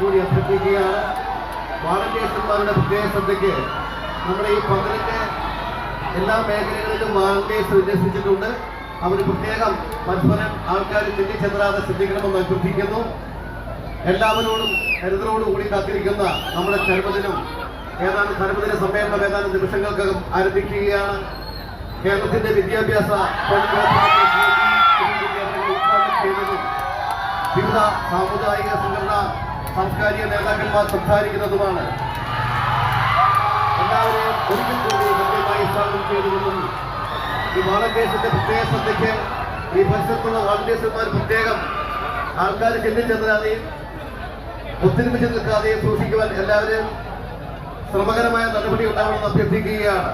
കൂടി ഈ എല്ലാ മേഖലകളിലും വാളണ്ടിയേഴ്സ് വിന്യസിച്ചിട്ടുണ്ട് അവർ പ്രത്യേകം പരസ്പരം ആൾക്കാർ തെറ്റിച്ചെതറാതെ ശ്രദ്ധിക്കണമെന്ന് അഭ്യർത്ഥിക്കുന്നു എല്ലാവരോടും കരുതലോടുകൂടി കാത്തിരിക്കുന്ന നമ്മുടെ ചരമദിനം ഏതാനും ചരമദിന സമ്മേളനം ഏതാനും നിമിഷങ്ങൾക്കകം ആരംഭിക്കുകയാണ്. കേരളത്തിന്റെ വിദ്യാഭ്യാസ വിവിധ സാമുദായിക സംഘടന സാംസ്കാരിക നേതാക്കന്മാർ സംസാരിക്കുന്നതുമാണ്. എല്ലാവരെയും പ്രത്യേക ശ്രദ്ധയ്ക്ക് ഈ പരിസരത്തുള്ള വാളണ്ടിയേഴ്സുമാർ പ്രത്യേകം ആൾക്കാർ ചിന്തിച്ചെന്നാതെയും ഒത്തൊരുമിച്ച് നിൽക്കാതെ സൂക്ഷിക്കുവാൻ എല്ലാവരും ശ്രമകരമായ നടപടി ഉണ്ടാവണമെന്ന് അഭ്യർത്ഥിക്കുകയാണ്.